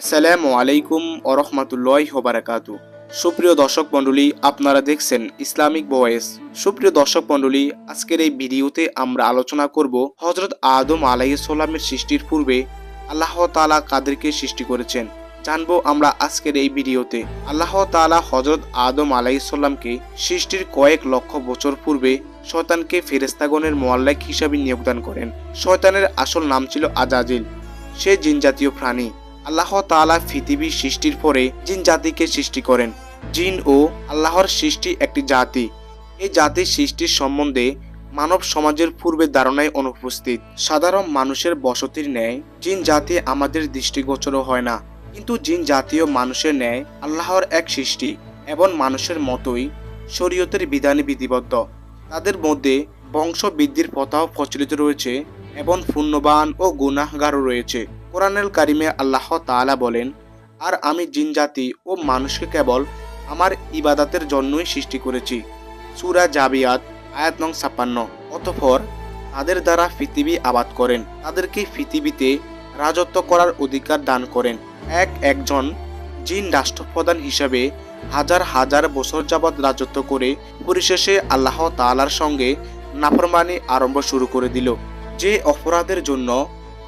আসসালামু আলাইকুম ওরহমতুল্লাহ হবারাকাতু সুপ্রিয় দর্শক মণ্ডলী, আপনারা দেখছেন ইসলামিক ভয়েস সুপ্রিয় দর্শক মণ্ডলী, আজকের এই ভিডিওতে আমরা আলোচনা করব হজরত আদম আলাইসাল্লামের সৃষ্টির পূর্বে আল্লাহ তাআলা কাদেরকে সৃষ্টি করেছেন। জানব আমরা আজকের এই ভিডিওতে আল্লাহ তাআলা হজরত আদম আলাইসাল্লামকে সৃষ্টির কয়েক লক্ষ বছর পূর্বে শয়তানকে ফেরেস্তাগণের মোয়াল্লাক হিসাবে নিয়োগদান করেন। শয়তানের আসল নাম ছিল আজাজিল। সে জিন জাতীয় প্রাণী। আল্লাহ তাআলা পৃথিবী সৃষ্টির পরে জিন জাতিকে সৃষ্টি করেন। জিন ও আল্লাহর সৃষ্টি একটি জাতি। এই জাতির সৃষ্টির সম্বন্ধে মানব সমাজের পূর্বে ধারণায় অনুপস্থিত। সাধারণ মানুষের বসতির ন্যায় জিন জাতি আমাদের দৃষ্টিগোচর হয় না। কিন্তু জিন জাতীয় মানুষের ন্যায় আল্লাহর এক সৃষ্টি এবং মানুষের মতোই শরীয়তের বিধানে বিধিবদ্ধ। তাদের মধ্যে বংশ বৃদ্ধির প্রথাও প্রচলিত রয়েছে এবং পুণ্যবান ও গুনাহগারও রয়েছে। কোরআনুল কারিমে আল্লাহ তাআলা বলেন, আর আমি জিন জাতি ও মানুষকে কেবল আমার ইবাদাতের জন্যই সৃষ্টি করেছি। সুরা জাবিয়াত, আয়াত নং ছাপ্পান্ন। অতঃপর তাদের দ্বারা পৃথিবী আবাদ করেন। তাদেরকে পৃথিবীতে রাজত্ব করার অধিকার দান করেন। এক একজন জিন রাষ্ট্রপ্রধান হিসাবে হাজার হাজার বছর যাবৎ রাজত্ব করে পরিশেষে আল্লাহ তাআলার সঙ্গে নাফরমানি আরম্ভ শুরু করে দিল, যে অপরাধের জন্য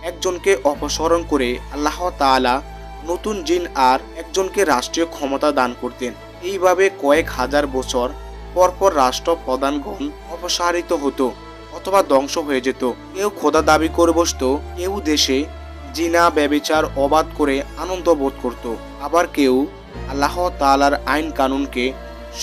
একজনকে অপসরণ করে আল্লাহ তাআলা নতুন জিন আর একজনকে রাষ্ট্রীয় ক্ষমতা দান করতেন। এইভাবে কয়েক হাজার বছর পরপর রাষ্ট্র প্রধানগণ অপসারিত হতো অথবা ধ্বংস হয়ে যেত। কেউ খোদা দাবি করে বসত কেউ দেশে জিনা, ব্যবিচার, অবাধ করে আনন্দ বোধ করত। আবার কেউ আল্লাহ তাআলার আইন কানুনকে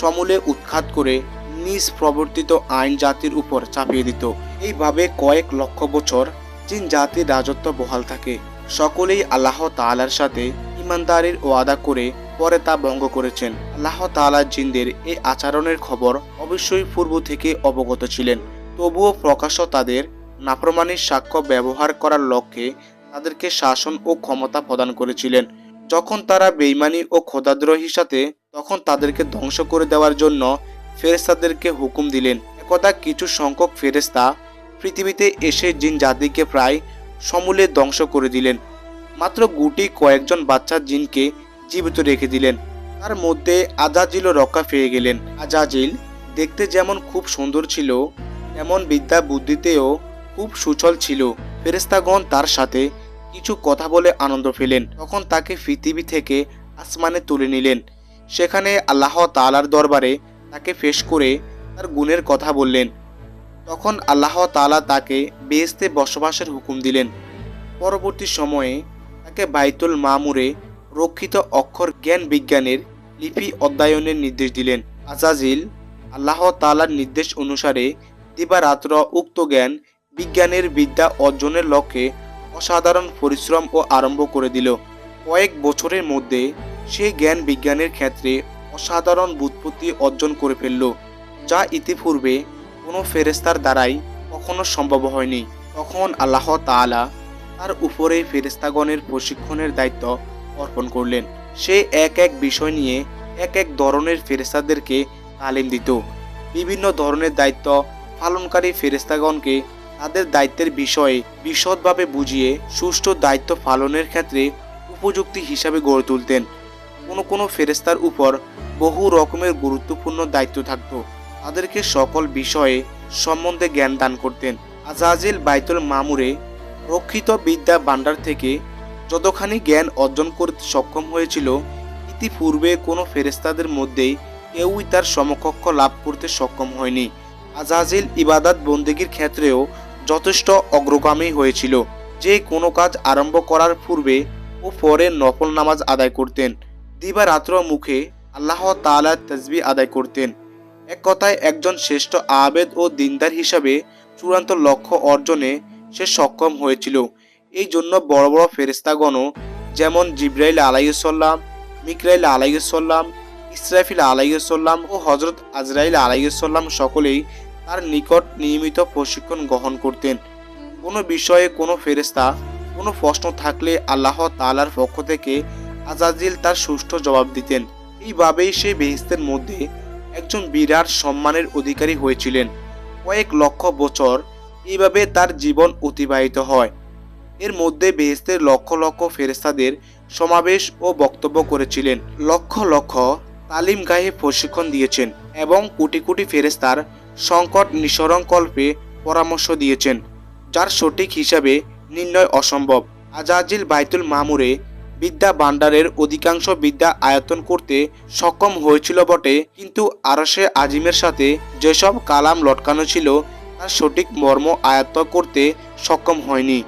সমূলে উৎখাত করে নিজ প্রবর্তিত আইন জাতির উপর চাপিয়ে দিত। এইভাবে কয়েক লক্ষ বছর জিন জাতির রাজত্ব বহাল থাকে। সকলেই আল্লাহ তাআলার সাথে ইমানদারির ওয়াদা করে পরে তা ভঙ্গ করেছেন। আল্লাহ তাআলা জিনদের এই আচরণের খবর অবশ্যই পূর্ব থেকে অবগত ছিলেন। তবুও প্রকাশ্য তাদের নাফরমানির সাক্ষ্য ব্যবহার করার লক্ষ্যে তাদেরকে শাসন ও ক্ষমতা প্রদান করেছিলেন। যখন তারা বেইমানি ও খোদাদ্রোহীর সাথে, তখন তাদেরকে ধ্বংস করে দেওয়ার জন্য ফেরেস্তাদেরকে হুকুম দিলেন। একদা কিছু সংখ্যক ফেরেস্তা পৃথিবীতে এসে জিন জাতিকে প্রায় সমূলে ধ্বংস করে দিলেন। মাত্র গুটি কয়েকজন বাচ্চা জিনকে জীবিত রেখে দিলেন। তার মধ্যে আজাজিলও রক্ষা পেয়ে গেলেন। আজাজিল দেখতে যেমন খুব সুন্দর ছিল, তেমন বিদ্যা বুদ্ধিতেও খুব সুচল ছিল। ফেরেস্তাগণ তার সাথে কিছু কথা বলে আনন্দ পেলেন। তখন তাকে পৃথিবী থেকে আসমানে তুলে নিলেন। সেখানে আল্লাহ তাআলার দরবারে তাকে পেশ করে তার গুণের কথা বললেন। তখন আল্লাহ তালা তাকে বেহেস্তে বসবাসের হুকুম দিলেন। পরবর্তী সময়ে তাকে বাইতুল মামুরে রক্ষিত অক্ষর জ্ঞান বিজ্ঞানের লিপি অধ্যয়নের নির্দেশ দিলেন। আজাজিল আল্লাহ তালার নির্দেশ অনুসারে দিবারাত্র উক্ত জ্ঞান বিজ্ঞানের বিদ্যা অর্জনের লক্ষ্যে অসাধারণ পরিশ্রম ও আরম্ভ করে দিল। কয়েক বছরের মধ্যে সেই জ্ঞান বিজ্ঞানের ক্ষেত্রে অসাধারণ বুৎপত্তি অর্জন করে ফেলল, যা ইতিপূর্বে কোনো ফেরেস্তার দ্বারাই কখনো সম্ভব হয়নি। তখন আল্লাহ তাআলা তার উপরে ফেরেস্তাগণের প্রশিক্ষণের দায়িত্ব অর্পণ করলেন। সে এক এক বিষয় নিয়ে এক এক ধরনের ফেরেস্তাদেরকে তালিম দিত। বিভিন্ন ধরনের দায়িত্ব পালনকারী ফেরেস্তাগণকে তাদের দায়িত্বের বিষয়ে বিশদভাবে বুঝিয়ে সুষ্ঠু দায়িত্ব পালনের ক্ষেত্রে উপযুক্তি হিসাবে গড়ে তুলতেন। কোনো কোনো ফেরেস্তার উপর বহু রকমের গুরুত্বপূর্ণ দায়িত্ব থাকত। তাদেরকে সকল বিষয়ে সম্বন্ধে জ্ঞান দান করতেন। আজাজিল বাইতুল মামুরে রক্ষিত বিদ্যা ভাণ্ডার থেকে যতখানি জ্ঞান অর্জন করতে সক্ষম হয়েছিল, ইতিপূর্বে কোনো ফেরেস্তাদের মধ্যেই কেউই তার সমকক্ষ লাভ করতে সক্ষম হয়নি। আজাজিল ইবাদাত বন্দেগীর ক্ষেত্রেও যথেষ্ট অগ্রগামী হয়েছিল। যে কোনো কাজ আরম্ভ করার পূর্বে ও পরে নফল নামাজ আদায় করতেন। দিবারাত্র মুখে আল্লাহ তাআলা তসবি আদায় করতেন। এক কথায় একজন শ্রেষ্ঠ আবেদ ও দিনদার হিসাবে চূড়ান্ত লক্ষ্য অর্জনে সে সক্ষম হয়েছিল। এই জন্য বড় বড় ফেরেস্তাগণও যেমন জিব্রাইল আলাইসাল্লাম মিকরাইল আলাইসাল্লাম ইসরাফিল আলাইসাল্লাম ও হজরত আজরাইল আলাইসাল্লাম সকলেই তার নিকট নিয়মিত প্রশিক্ষণ গ্রহণ করতেন। কোনো বিষয়ে কোনো ফেরেস্তা কোনো প্রশ্ন থাকলে আল্লাহ তালার পক্ষ থেকে আজাজিল তার সুষ্ঠু জবাব দিতেন। এইভাবেই সে বেহিস্তের মধ্যে একজন বিরাট সম্মানের অধিকারী হয়েছিলেন। কয়েক লক্ষ বছর এইভাবে তার জীবন অতিবাহিত হয়। এর মধ্যে বেহেস্তের লক্ষ লক্ষ ফেরেস্তাদের সমাবেশ ও বক্তব্য করেছিলেন। লক্ষ লক্ষ তালিম গায়ে প্রশিক্ষণ দিয়েছেন এবং কোটি কোটি ফেরেস্তার সংকট নিঃসরণকল্পে পরামর্শ দিয়েছেন, যার সঠিক হিসাবে নির্ণয় অসম্ভব। আজাজিল বাইতুল মামুরে বিদ্যা ভাণ্ডারের অধিকাংশ বিদ্যা আয়তন করতে সক্ষম হয়েছিল বটে, কিন্তু আরশে আজিমের সাথে যেসব কালাম লটকানো ছিল, তার সঠিক মর্ম আয়ত্ত করতে সক্ষম হয়নি।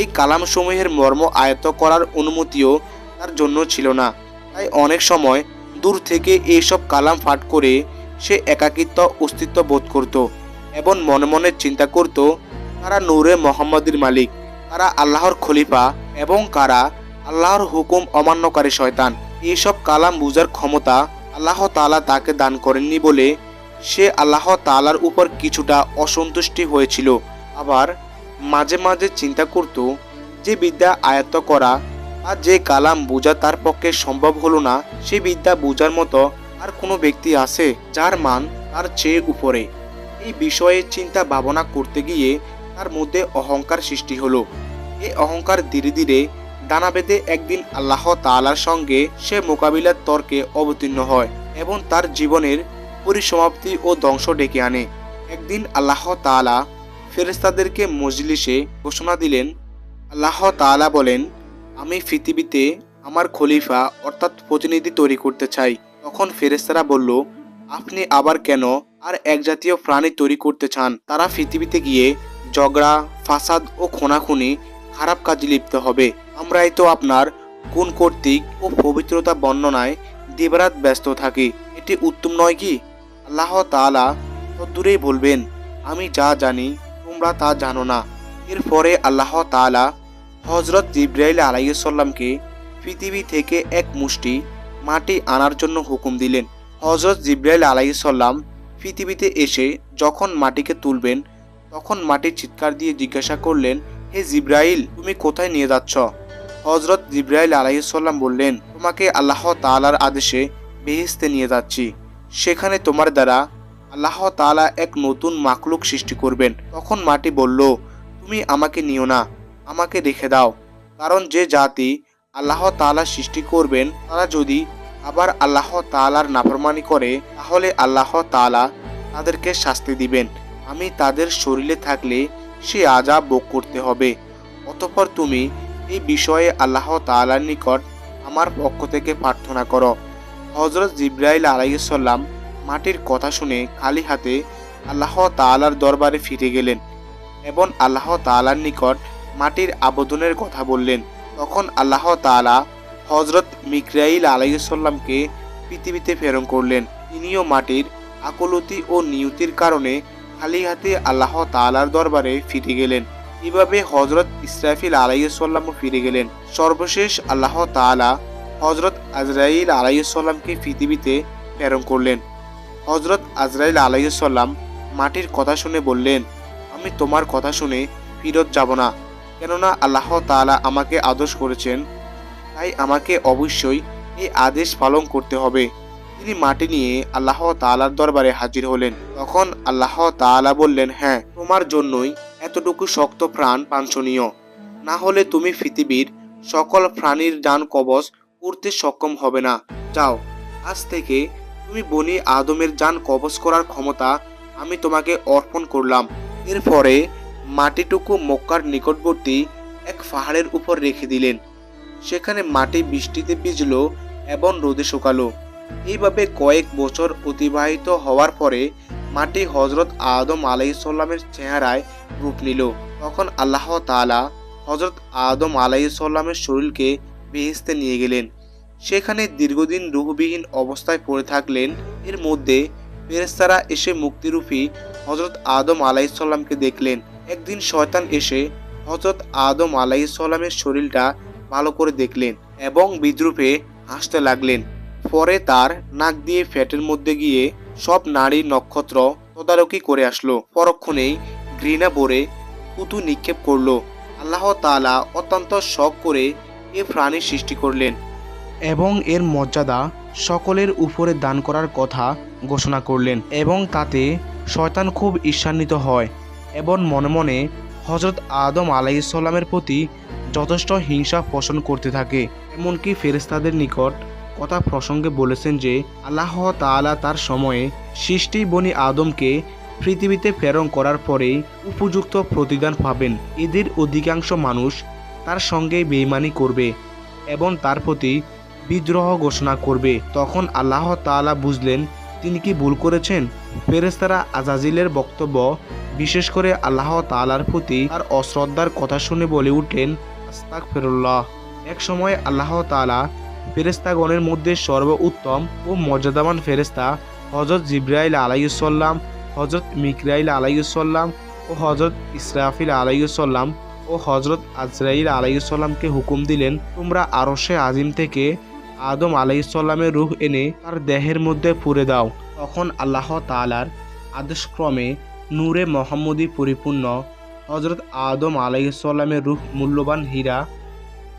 এই কালামসমূহের মর্ম আয়ত্ত করার অনুমতিও তার জন্য ছিল না। তাই অনেক সময় দূর থেকে এইসব কালাম পাঠ করে সে একাকিত্ব অস্তিত্ব বোধ করত এবং মনে মনে চিন্তা করত, কারা নূরে মোহাম্মদের মালিক, কারা আল্লাহর খলিফা এবং কারা আল্লাহর হুকুম অমান্যকারী শয়তান। এইসব কালাম বুঝার ক্ষমতা আল্লাহ তালা তাকে দান করেননি বলে সে আল্লাহ তালার উপর কিছুটা অসন্তুষ্টি হয়েছিল। আবার মাঝে মাঝে চিন্তা করত যে বিদ্যা আয়ত্ত করা আর যে কালাম বোঝা তার পক্ষে সম্ভব হলো না, সে বিদ্যা বোঝার মতো আর কোনো ব্যক্তি আছে যার মান তার চেয়ে উপরে। এই বিষয়ে চিন্তা ভাবনা করতে গিয়ে তার মধ্যে অহংকার সৃষ্টি হলো। এই অহংকার ধীরে ধীরে ডানা বেঁধে একদিন আল্লাহ তালার সঙ্গে সে মোকাবিলার তর্কে অবতীর্ণ হয় এবং তার জীবনের পরিসমাপ্তি ও ধ্বংস ডেকে আনে। একদিন আল্লাহ তাআলা ফেরেস্তাদেরকে মজলিসে ঘোষণা দিলেন, আল্লাহ তাআলা বলেন, আমি পৃথিবীতে আমার খলিফা অর্থাৎ প্রতিনিধি তৈরি করতে চাই। তখন ফেরেস্তারা বলল, আপনি আবার কেন আর এক জাতীয় প্রাণী তৈরি করতে চান? তারা পৃথিবীতে গিয়ে ঝগড়া, ফাসাদ ও খুনাখুনি খারাপ কাজে লিপ্ত হবে। আমরাই তো আপনার গুণ কর্তৃক ও পবিত্রতা বর্ণনায় দিবারাত ব্যস্ত থাকি। এটি উত্তম নয় কি? আল্লাহ তাআলা তদ্দূরেই বলবেন, আমি যা জানি তোমরা তা জানো না। এরপরে আল্লাহ তাআলা হজরত জিব্রাইল আলাইসাল্লামকে পৃথিবী থেকে এক মুষ্টি মাটি আনার জন্য হুকুম দিলেন। হজরত জিব্রাইল আলাইসাল্লাম পৃথিবীতে এসে যখন মাটিকে তুলবেন, তখন মাটি চিৎকার দিয়ে জিজ্ঞাসা করলেন, হে জিব্রাইল, তুমি কোথায় নিয়ে যাচ্ছ? হজরত জিব্রাইল আলাইসাল্লাম বললেন, তোমাকে আল্লাহ তালার আদেশে বেহেস্তে নিয়ে যাচ্ছি। সেখানে তোমার দ্বারা আল্লাহ তাআলা এক নতুন মাকলুক সৃষ্টি করবেন। তখন মাটি বলল, তুমি আমাকে নিও না, আমাকে রেখে দাও। কারণ যে জাতি আল্লাহ তাআলা সৃষ্টি করবেন, তারা যদি আবার আল্লাহ তাআলার নাফরমানি করে, তাহলে আল্লাহ তাআলা তাদেরকে শাস্তি দিবেন। আমি তাদের শরীরে থাকলে সে আজাব ভোগ করতে হবে। অতঃপর তুমি এই বিষয়ে আল্লাহ তাআলার নিকট আমার পক্ষ থেকে প্রার্থনা করো। হজরত জিব্রাইল আলাইসাল্লাম মাটির কথা শুনে খালি হাতে আল্লাহ তাআলার দরবারে ফিরে গেলেন এবং আল্লাহ তাআলার নিকট মাটির আবেদনের কথা বললেন। তখন আল্লাহ তাআলা হজরত মিকরাইল আলাইসাল্লামকে পৃথিবীতে প্রেরণ করলেন। তিনিও মাটির আকলতি ও নিয়তির কারণে খালি হাতে আল্লাহ তালার দরবারে ফিরে গেলেন। এভাবে হজরত ইসরাফিল আলাইসাল্লামও ফিরে গেলেন। সর্বশেষ আল্লাহ তাআলা হজরত আজরাইল আলাইসাল্লামকে পৃথিবীতে প্রেরণ করলেন। হজরত আজরাইল আলাইসাল্লাম মাটির কথা শুনে বললেন, আমি তোমার কথা শুনে ফিরত যাব না, কেননা আল্লাহ তাআলা আমাকে আদেশ করেছেন, তাই আমাকে অবশ্যই এই আদেশ পালন করতে হবে। তিনি মাটি নিয়ে আল্লাহ তাআলার দরবারে হাজির হলেন। তখন আল্লাহ তাআলা বললেন হ্যাঁ তোমার জন্যই এতটুকু শক্ত প্রাণ বাঞ্ছনীয় না হলে তুমি পৃথিবীর সকল প্রাণীর যান কবচ করতে সক্ষম হবে না। যাও, আজ থেকে তুমি বনি আদমের যান কবচ করার ক্ষমতা আমি তোমাকে অর্পণ করলাম। এরপরে মাটিটুকু মক্কার নিকটবর্তী এক পাহাড়ের উপর রেখে দিলেন। সেখানে মাটি বৃষ্টিতে ভিজল এবং রোদে শুকালো। এইভাবে কয়েক বছর অতিবাহিত হওয়ার পরে মাটি হজরত আদম আলাইসাল্লামের চেহারায় রূপ নিল। তখন আল্লাহ তাআলা হজরত আদম আলাইসাল্লামের শরীরকে বেহেস্তে নিয়ে গেলেন। সেখানে দীর্ঘদিন রুহবিহীন অবস্থায় পড়ে থাকলেন। এর মধ্যে ফেরেস্তারা এসে মুক্তিরূপী হজরত আদম আলাইসাল্লামকে দেখলেন। একদিন শয়তান এসে হজরত আদম আলাইসাল্লামের শরীরটা ভালো করে দেখলেন এবং বিদ্রুপে হাসতে লাগলেন। পরে তার নাক দিয়ে ফ্যাটের মধ্যে গিয়ে সব নারী নক্ষত্র তদারকি করে আসলো। পরক্ষণেই ঘৃণা ভরে কুতু নিক্ষেপ করল। আল্লাহ তালা অত্যন্ত শখ করে এ প্রাণী সৃষ্টি করলেন এবং এর মর্যাদা সকলের উপরে দান করার কথা ঘোষণা করলেন এবং তাতে শয়তান খুব ঈর্ষান্বিত হয় এবং মনে মনে হজরত আদম আলাইসাল্লামের প্রতি যথেষ্ট হিংসা পোষণ করতে থাকে। এমনকি ফেরেস্তাদের নিকট কথা প্রসঙ্গে বলেছেন যে, আল্লাহ তাআলা তার সময়ে সৃষ্টি বনি আদমকে পৃথিবীতে প্রেরণ করার পরেই উপযুক্ত প্রতিদান পাবেন। এদের অধিকাংশ মানুষ তার সঙ্গে বেইমানি করবে এবং তার প্রতি বিদ্রোহ ঘোষণা করবে। তখন আল্লাহ তাআলা বুঝলেন, তিনি কি ভুল করেছেন? ফেরেস্তারা আজাজিলের বক্তব্য, বিশেষ করে আল্লাহ তাআলার প্রতি তার অশ্রদ্ধার কথা শুনে বলে উঠলেন আস্তাক ফেরুল্লাহ এক সময় আল্লাহ তাআলা ফেরেস্তাগণের মধ্যে সর্ব উত্তম ও মর্যাদাবান ফেরেস্তা হজরত জিব্রাইল আলাইসাল্লাম হজরত মিকরাইল আলাইসাল্লাম ও হজরত ইসরাফিল আলাইসাল্লাম ও হজরত আজরাইল আলাইসাল্লামকে হুকুম দিলেন, তোমরা আরশে আজিম থেকে আদম আলাইসাল্লামের রূহ এনে তার দেহের মধ্যে পুরে দাও। তখন আল্লাহ তালার আদেশক্রমে নূরে মোহাম্মদী পরিপূর্ণ হজরত আদম আলাইসাল্লামের রূহ মূল্যবান হীরা,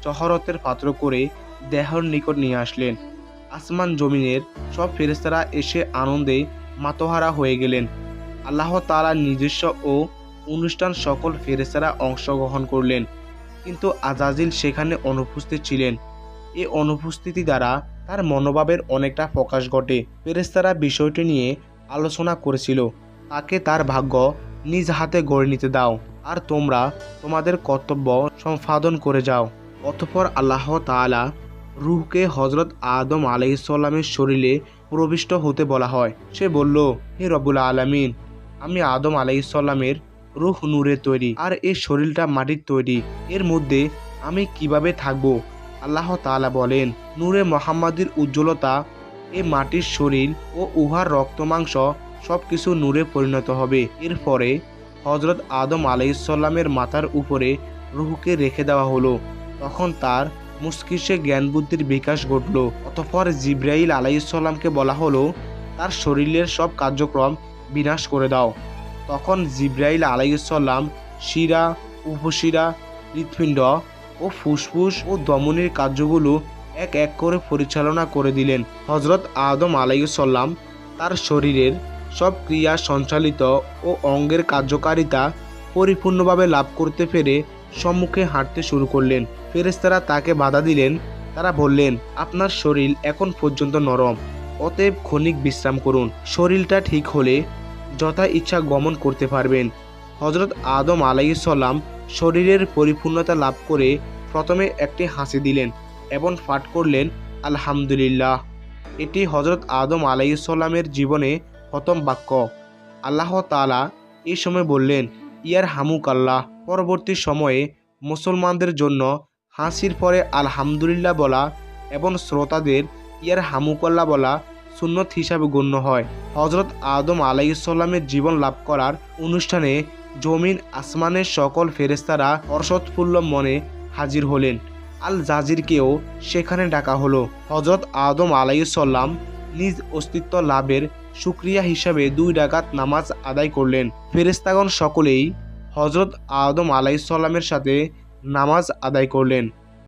চহরতের পাত্র করে দেহর নিকট নিয়ে আসলেন। আসমান জমিনের সব ফেরেস্তারা এসে আনন্দে মাতোহারা হয়ে গেলেন। আল্লাহ তালা নিজস্ব ও অনুষ্ঠান সকল ফেরেস্তারা অংশগ্রহণ করলেন। কিন্তু আজাজিল সেখানে অনুপস্থিত ছিলেন। এ অনুপস্থিতি দ্বারা তার মনোভাবের অনেকটা প্রকাশ ঘটে। ফেরেস্তারা বিষয়টি নিয়ে আলোচনা করেছিল। তাকে তার ভাগ্য নিজ হাতে গড়ে নিতে দাও। আর তোমরা তোমাদের কর্তব্য সম্পাদন করে যাও। অতঃপর আল্লাহ তাআলা রুহকে হজরত আদম আলাইসাল্লামের শরীরে প্রবিষ্ট হতে বলা হয়। সে বলল, হে রবুল আলামিন, আমি আদম আলাইসাল্লামের রুহ নূরের তৈরি আর এই শরীরটা মাটির তৈরি। এর মধ্যে আমি কীভাবে থাকব? আল্লাহ তাআলা বলেন, নূরে মোহাম্মদের উজ্জ্বলতা, এ মাটির শরীর ও উহার রক্তমাংস সব কিছু নূরে পরিণত হবে। এরপরে হজরত আদম আলাইসাল্লামের মাথার উপরে রুহুকে রেখে দেওয়া হলো। তখন তার মস্তিষ্কে জ্ঞান বুদ্ধির বিকাশ ঘটল। অতঃপর জিব্রাইল আলাইসাল্লামকে বলা হলো, তার শরীরের সব কার্যক্রম বিনাশ করে দাও। তখন জিব্রাইল আলাইসাল্লাম শিরা, উপশিরা, হৃৎপিণ্ড ও ফুসফুস ও দমনের কার্যগুলো এক এক করে পরিচালনা করে দিলেন। হজরত আদম আলাইসাল্লাম তার শরীরের সব ক্রিয়া সঞ্চালিত ও অঙ্গের কার্যকারিতা পরিপূর্ণভাবে লাভ করতে পেরে সম্মুখে হাঁটতে শুরু করলেন। ফেরেস্তারা তাকে বাধা দিলেন। তারা বললেন, আপনার শরীর এখন পর্যন্ত নরম। অতএব ক্ষণিক বিশ্রাম করুন। শরীরটা ঠিক হলে যথা ইচ্ছা গমন করতে পারবেন। হজরত আদম আলাইসাল্লাম শরীরের পরিপূর্ণতা লাভ করে প্রথমে একটি হাসি দিলেন এবং পাঠ করলেন, আলহামদুলিল্লাহ। এটি হজরত আদম আলাইসাল্লামের জীবনে প্রথম বাক্য। আল্লাহ তালা এই সময় বললেন ইয়ার হামুক আল্লাহ পরবর্তী সময়ে মুসলমানদের জন্য হাসির পরে আলহামদুলিল্লাহ বলা এবং শ্রোতাদের ইয়ার হামুকল্লা বলা সুন্নত হিসাবে গণ্য হয়। হজরত আদম আলাইসাল্লামের জীবন লাভ করার অনুষ্ঠানে জমিন আসমানের সকল ফেরেস্তারা হর্ষোৎফুল্ল মনে হাজির হলেন। আল জাজিরকেও সেখানে ডাকা হলো। হজরত আদম আলাইসাল্লাম নিজ অস্তিত্ব লাভের সুক্রিয়া হিসাবে দুই ডাকাত নামাজ আদায় করলেন। ফেরেস্তাগণ সকলেই হজরত আদম আলাইসাল্লামের সাথে নামাজ আদায় করলেন।